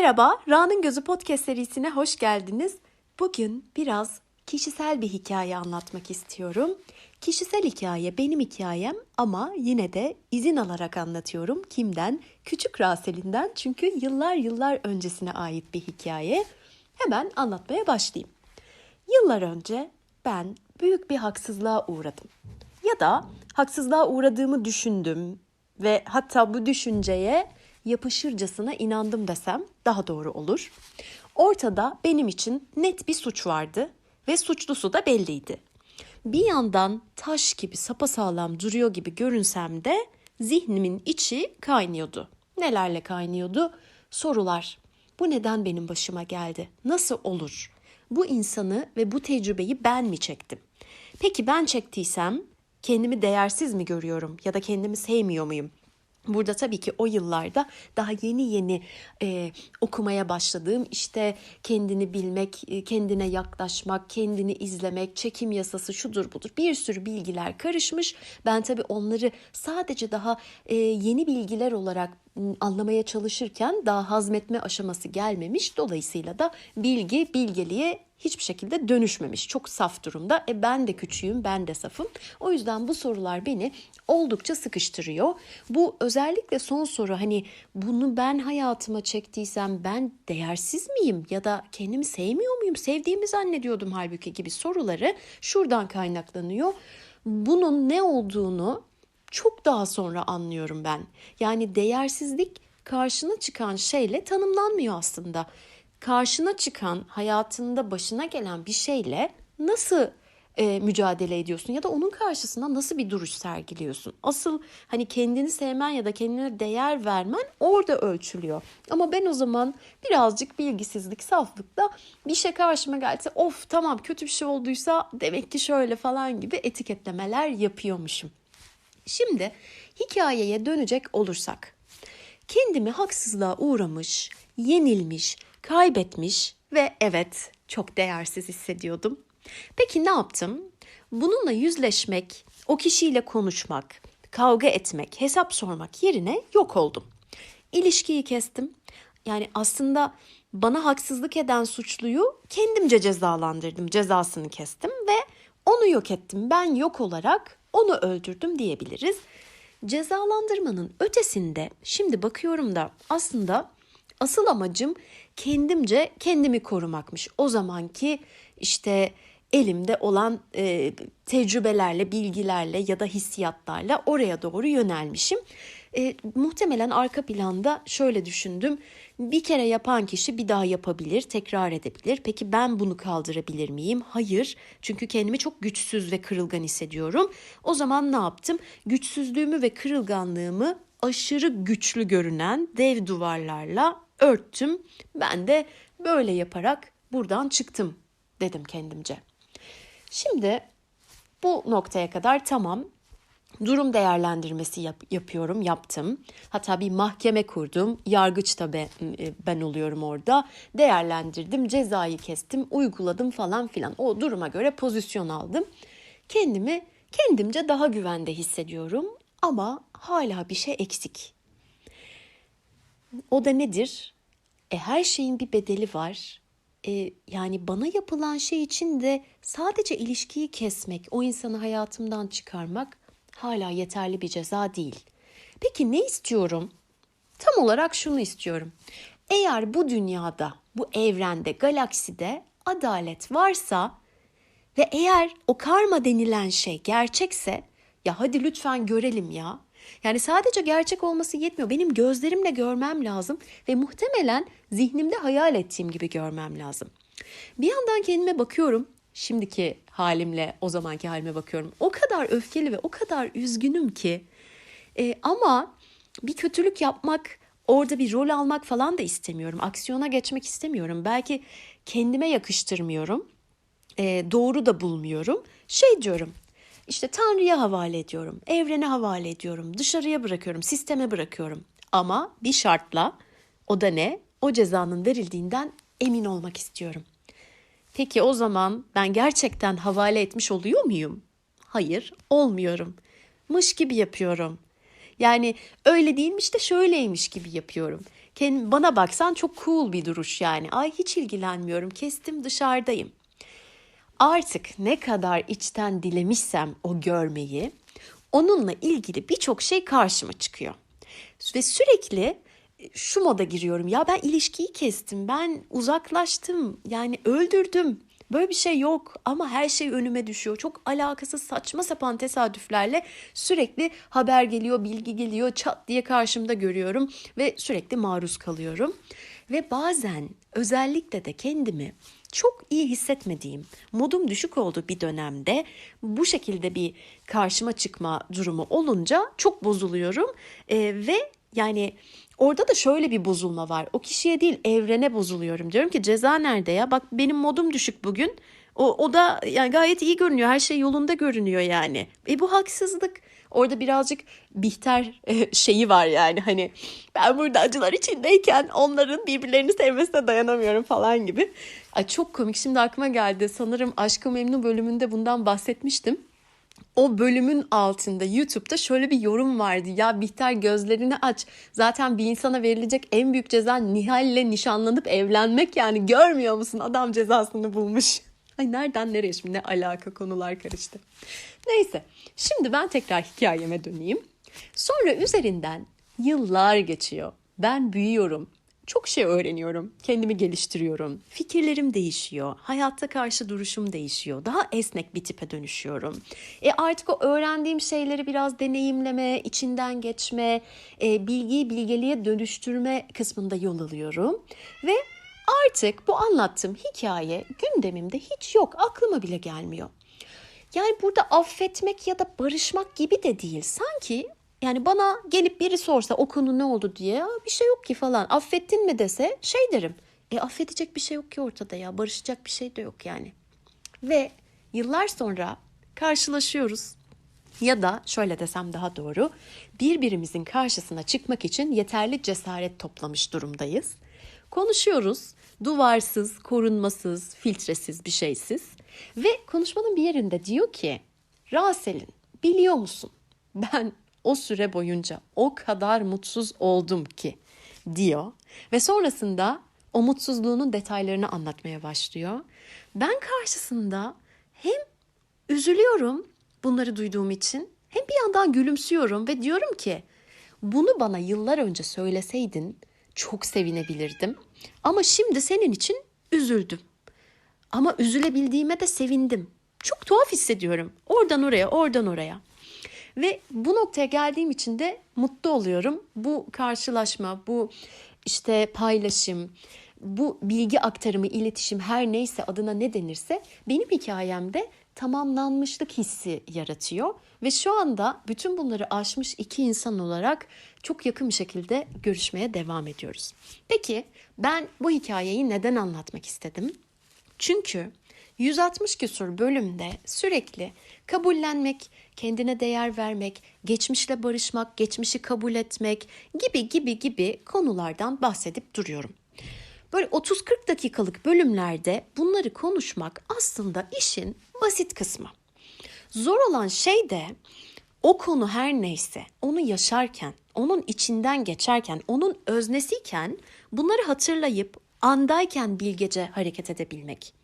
Merhaba, Ra'nın Gözü Podcast serisine hoş geldiniz. Bugün biraz kişisel bir hikaye anlatmak istiyorum. Kişisel hikaye benim hikayem ama yine de izin alarak anlatıyorum. Kimden? Küçük Rasel'inden çünkü yıllar yıllar öncesine ait bir hikaye. Hemen anlatmaya başlayayım. Yıllar önce ben büyük bir haksızlığa uğradım. Ya da haksızlığa uğradığımı düşündüm ve hatta bu düşünceye yapışırcasına inandım desem daha doğru olur. Ortada benim için net bir suç vardı ve suçlusu da belliydi. Bir yandan taş gibi sapasağlam duruyor gibi görünsem de zihnimin içi kaynıyordu. Nelerle kaynıyordu? Sorular. Bu neden benim başıma geldi? Nasıl olur? Bu insanı ve bu tecrübeyi ben mi çektim? Peki ben çektiysem kendimi değersiz mi görüyorum ya da kendimi sevmiyor muyum? Burada tabii ki o yıllarda daha yeni yeni e, okumaya başladığım işte kendini bilmek, e, kendine yaklaşmak, kendini izlemek, çekim yasası şudur budur bir sürü bilgiler karışmış. Ben tabii onları sadece daha e, yeni bilgiler olarak anlamaya çalışırken daha hazmetme aşaması gelmemiş. Dolayısıyla da bilgi bilgeliğe hiçbir şekilde dönüşmemiş. Çok saf durumda. E ben de küçüğüm, ben de safım. O yüzden bu sorular beni oldukça sıkıştırıyor. Bu özellikle son soru hani bunu ben hayatıma çektiysem ben değersiz miyim ya da kendimi sevmiyor muyum? Sevdiğimi zannediyordum halbuki gibi soruları şuradan kaynaklanıyor. Bunun ne olduğunu çok daha sonra anlıyorum ben. Yani değersizlik karşına çıkan şeyle tanımlanmıyor aslında karşına çıkan hayatında başına gelen bir şeyle nasıl e, mücadele ediyorsun ya da onun karşısında nasıl bir duruş sergiliyorsun? Asıl hani kendini sevmen ya da kendine değer vermen orada ölçülüyor. Ama ben o zaman birazcık bilgisizlik, saflıkla bir şey karşıma gelse of tamam kötü bir şey olduysa demek ki şöyle falan gibi etiketlemeler yapıyormuşum. Şimdi hikayeye dönecek olursak kendimi haksızlığa uğramış, yenilmiş, kaybetmiş ve evet çok değersiz hissediyordum. Peki ne yaptım? Bununla yüzleşmek, o kişiyle konuşmak, kavga etmek, hesap sormak yerine yok oldum. İlişkiyi kestim. Yani aslında bana haksızlık eden suçluyu kendimce cezalandırdım, cezasını kestim ve onu yok ettim. Ben yok olarak onu öldürdüm diyebiliriz. Cezalandırmanın ötesinde şimdi bakıyorum da aslında asıl amacım kendimce kendimi korumakmış. O zamanki işte elimde olan e, tecrübelerle, bilgilerle ya da hissiyatlarla oraya doğru yönelmişim. E, muhtemelen arka planda şöyle düşündüm. Bir kere yapan kişi bir daha yapabilir, tekrar edebilir. Peki ben bunu kaldırabilir miyim? Hayır. Çünkü kendimi çok güçsüz ve kırılgan hissediyorum. O zaman ne yaptım? Güçsüzlüğümü ve kırılganlığımı aşırı güçlü görünen dev duvarlarla örttüm. Ben de böyle yaparak buradan çıktım dedim kendimce. Şimdi bu noktaya kadar tamam. Durum değerlendirmesi yap, yapıyorum, yaptım. Hatta bir mahkeme kurdum. Yargıç da ben, e, ben oluyorum orada. Değerlendirdim, cezayı kestim, uyguladım falan filan. O duruma göre pozisyon aldım. Kendimi kendimce daha güvende hissediyorum ama hala bir şey eksik. O da nedir? E, her şeyin bir bedeli var. E, yani bana yapılan şey için de sadece ilişkiyi kesmek, o insanı hayatımdan çıkarmak hala yeterli bir ceza değil. Peki ne istiyorum? Tam olarak şunu istiyorum. Eğer bu dünyada, bu evrende, galakside adalet varsa ve eğer o karma denilen şey gerçekse ya hadi lütfen görelim ya. Yani sadece gerçek olması yetmiyor. Benim gözlerimle görmem lazım ve muhtemelen zihnimde hayal ettiğim gibi görmem lazım. Bir yandan kendime bakıyorum. Şimdiki halimle o zamanki halime bakıyorum. O kadar öfkeli ve o kadar üzgünüm ki. E, ama bir kötülük yapmak, orada bir rol almak falan da istemiyorum. Aksiyona geçmek istemiyorum. Belki kendime yakıştırmıyorum. E, doğru da bulmuyorum. Şey diyorum işte Tanrı'ya havale ediyorum, evrene havale ediyorum, dışarıya bırakıyorum, sisteme bırakıyorum. Ama bir şartla o da ne? O cezanın verildiğinden emin olmak istiyorum. Peki o zaman ben gerçekten havale etmiş oluyor muyum? Hayır, olmuyorum. Mış gibi yapıyorum. Yani öyle değilmiş de şöyleymiş gibi yapıyorum. Kendim, bana baksan çok cool bir duruş yani. Ay hiç ilgilenmiyorum kestim dışarıdayım. Artık ne kadar içten dilemişsem o görmeyi onunla ilgili birçok şey karşıma çıkıyor. Ve sürekli şu moda giriyorum. Ya ben ilişkiyi kestim. Ben uzaklaştım. Yani öldürdüm. Böyle bir şey yok ama her şey önüme düşüyor. Çok alakasız saçma sapan tesadüflerle sürekli haber geliyor, bilgi geliyor, çat diye karşımda görüyorum ve sürekli maruz kalıyorum. Ve bazen özellikle de kendimi çok iyi hissetmediğim, modum düşük olduğu bir dönemde bu şekilde bir karşıma çıkma durumu olunca çok bozuluyorum ee, ve yani Orada da şöyle bir bozulma var. O kişiye değil evrene bozuluyorum. Diyorum ki ceza nerede ya? Bak benim modum düşük bugün. O, o da yani gayet iyi görünüyor. Her şey yolunda görünüyor yani. E bu haksızlık. Orada birazcık Bihter e, şeyi var yani hani ben burada acılar içindeyken onların birbirlerini sevmesine dayanamıyorum falan gibi. Ay çok komik şimdi aklıma geldi. Sanırım Aşkı Memnu bölümünde bundan bahsetmiştim o bölümün altında YouTube'da şöyle bir yorum vardı. Ya Bihter gözlerini aç. Zaten bir insana verilecek en büyük ceza Nihal'le nişanlanıp evlenmek yani görmüyor musun? Adam cezasını bulmuş. Ay nereden nereye şimdi ne alaka konular karıştı. Neyse şimdi ben tekrar hikayeme döneyim. Sonra üzerinden yıllar geçiyor. Ben büyüyorum çok şey öğreniyorum. Kendimi geliştiriyorum. Fikirlerim değişiyor. Hayatta karşı duruşum değişiyor. Daha esnek bir tipe dönüşüyorum. E artık o öğrendiğim şeyleri biraz deneyimleme, içinden geçme, e, bilgiyi bilgeliğe dönüştürme kısmında yol alıyorum. Ve artık bu anlattığım hikaye gündemimde hiç yok. Aklıma bile gelmiyor. Yani burada affetmek ya da barışmak gibi de değil. Sanki yani bana gelip biri sorsa o konu ne oldu diye bir şey yok ki falan affettin mi dese şey derim. E affedecek bir şey yok ki ortada ya barışacak bir şey de yok yani. Ve yıllar sonra karşılaşıyoruz. Ya da şöyle desem daha doğru birbirimizin karşısına çıkmak için yeterli cesaret toplamış durumdayız. Konuşuyoruz duvarsız, korunmasız, filtresiz bir şeysiz. Ve konuşmanın bir yerinde diyor ki Rasel'in biliyor musun ben o süre boyunca o kadar mutsuz oldum ki diyor ve sonrasında o mutsuzluğunun detaylarını anlatmaya başlıyor. Ben karşısında hem üzülüyorum bunları duyduğum için hem bir yandan gülümsüyorum ve diyorum ki bunu bana yıllar önce söyleseydin çok sevinebilirdim. Ama şimdi senin için üzüldüm. Ama üzülebildiğime de sevindim. Çok tuhaf hissediyorum. Oradan oraya, oradan oraya. Ve bu noktaya geldiğim için de mutlu oluyorum. Bu karşılaşma, bu işte paylaşım, bu bilgi aktarımı, iletişim her neyse adına ne denirse benim hikayemde tamamlanmışlık hissi yaratıyor. Ve şu anda bütün bunları aşmış iki insan olarak çok yakın bir şekilde görüşmeye devam ediyoruz. Peki ben bu hikayeyi neden anlatmak istedim? Çünkü 160 küsur bölümde sürekli kabullenmek, kendine değer vermek, geçmişle barışmak, geçmişi kabul etmek gibi gibi gibi konulardan bahsedip duruyorum. Böyle 30-40 dakikalık bölümlerde bunları konuşmak aslında işin basit kısmı. Zor olan şey de o konu her neyse onu yaşarken, onun içinden geçerken, onun öznesiyken bunları hatırlayıp andayken bilgece hareket edebilmek.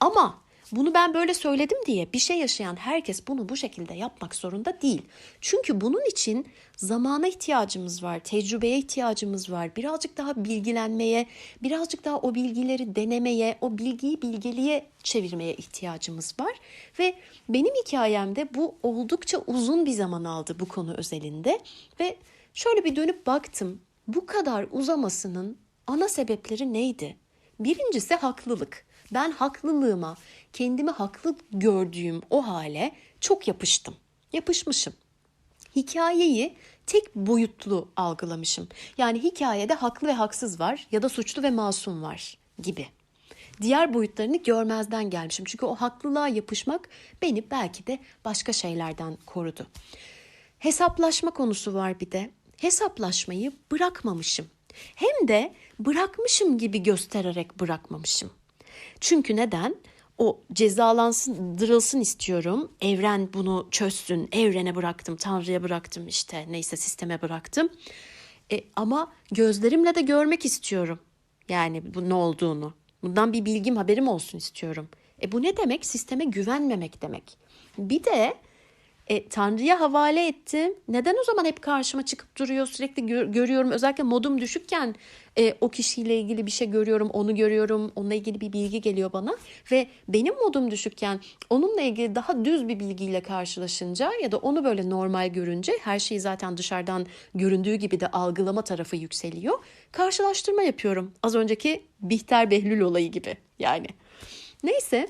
Ama bunu ben böyle söyledim diye bir şey yaşayan herkes bunu bu şekilde yapmak zorunda değil. Çünkü bunun için zamana ihtiyacımız var, tecrübeye ihtiyacımız var. Birazcık daha bilgilenmeye, birazcık daha o bilgileri denemeye, o bilgiyi bilgeliğe çevirmeye ihtiyacımız var. Ve benim hikayemde bu oldukça uzun bir zaman aldı bu konu özelinde. Ve şöyle bir dönüp baktım. Bu kadar uzamasının ana sebepleri neydi? Birincisi haklılık. Ben haklılığıma, kendimi haklı gördüğüm o hale çok yapıştım. Yapışmışım. Hikayeyi tek boyutlu algılamışım. Yani hikayede haklı ve haksız var ya da suçlu ve masum var gibi. Diğer boyutlarını görmezden gelmişim. Çünkü o haklılığa yapışmak beni belki de başka şeylerden korudu. Hesaplaşma konusu var bir de. Hesaplaşmayı bırakmamışım. Hem de bırakmışım gibi göstererek bırakmamışım. Çünkü neden? O cezalansın, dırılsın istiyorum. Evren bunu çözsün. Evrene bıraktım, Tanrı'ya bıraktım işte neyse sisteme bıraktım. E, ama gözlerimle de görmek istiyorum. Yani bu ne olduğunu. Bundan bir bilgim, haberim olsun istiyorum. E bu ne demek? Sisteme güvenmemek demek. Bir de e, Tanrı'ya havale ettim. Neden o zaman hep karşıma çıkıp duruyor? Sürekli gör, görüyorum. Özellikle modum düşükken e, o kişiyle ilgili bir şey görüyorum, onu görüyorum. Onunla ilgili bir bilgi geliyor bana. Ve benim modum düşükken onunla ilgili daha düz bir bilgiyle karşılaşınca ya da onu böyle normal görünce her şeyi zaten dışarıdan göründüğü gibi de algılama tarafı yükseliyor. Karşılaştırma yapıyorum. Az önceki Bihter Behlül olayı gibi yani. Neyse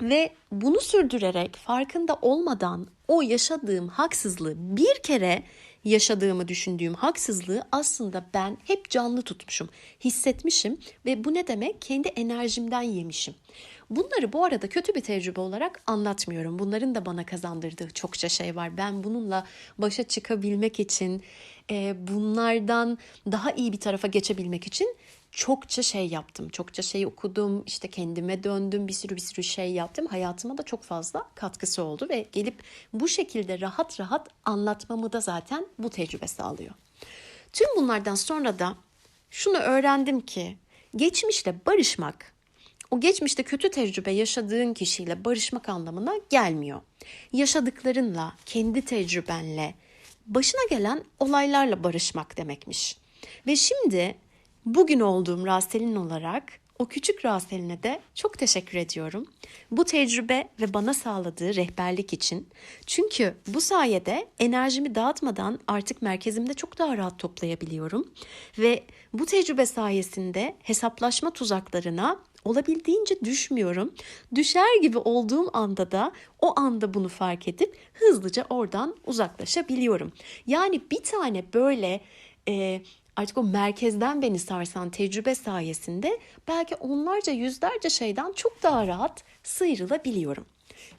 ve bunu sürdürerek farkında olmadan o yaşadığım haksızlığı bir kere yaşadığımı düşündüğüm haksızlığı aslında ben hep canlı tutmuşum, hissetmişim ve bu ne demek? Kendi enerjimden yemişim. Bunları bu arada kötü bir tecrübe olarak anlatmıyorum. Bunların da bana kazandırdığı çokça şey var. Ben bununla başa çıkabilmek için, bunlardan daha iyi bir tarafa geçebilmek için çokça şey yaptım. Çokça şey okudum. işte kendime döndüm. Bir sürü bir sürü şey yaptım. Hayatıma da çok fazla katkısı oldu ve gelip bu şekilde rahat rahat anlatmamı da zaten bu tecrübe sağlıyor. Tüm bunlardan sonra da şunu öğrendim ki geçmişle barışmak o geçmişte kötü tecrübe yaşadığın kişiyle barışmak anlamına gelmiyor. Yaşadıklarınla, kendi tecrübenle, başına gelen olaylarla barışmak demekmiş. Ve şimdi Bugün olduğum Raselin olarak o küçük Raselin'e de çok teşekkür ediyorum. Bu tecrübe ve bana sağladığı rehberlik için. Çünkü bu sayede enerjimi dağıtmadan artık merkezimde çok daha rahat toplayabiliyorum. Ve bu tecrübe sayesinde hesaplaşma tuzaklarına olabildiğince düşmüyorum. Düşer gibi olduğum anda da o anda bunu fark edip hızlıca oradan uzaklaşabiliyorum. Yani bir tane böyle e, artık o merkezden beni sarsan tecrübe sayesinde belki onlarca yüzlerce şeyden çok daha rahat sıyrılabiliyorum.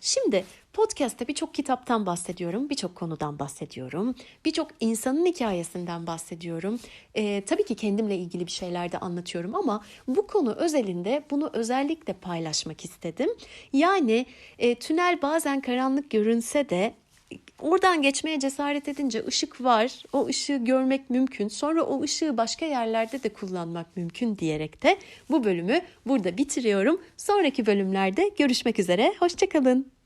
Şimdi podcast'te birçok kitaptan bahsediyorum, birçok konudan bahsediyorum, birçok insanın hikayesinden bahsediyorum. Ee, tabii ki kendimle ilgili bir şeyler de anlatıyorum ama bu konu özelinde bunu özellikle paylaşmak istedim. Yani e, tünel bazen karanlık görünse de Oradan geçmeye cesaret edince ışık var. O ışığı görmek mümkün. Sonra o ışığı başka yerlerde de kullanmak mümkün diyerek de bu bölümü burada bitiriyorum. Sonraki bölümlerde görüşmek üzere. Hoşçakalın.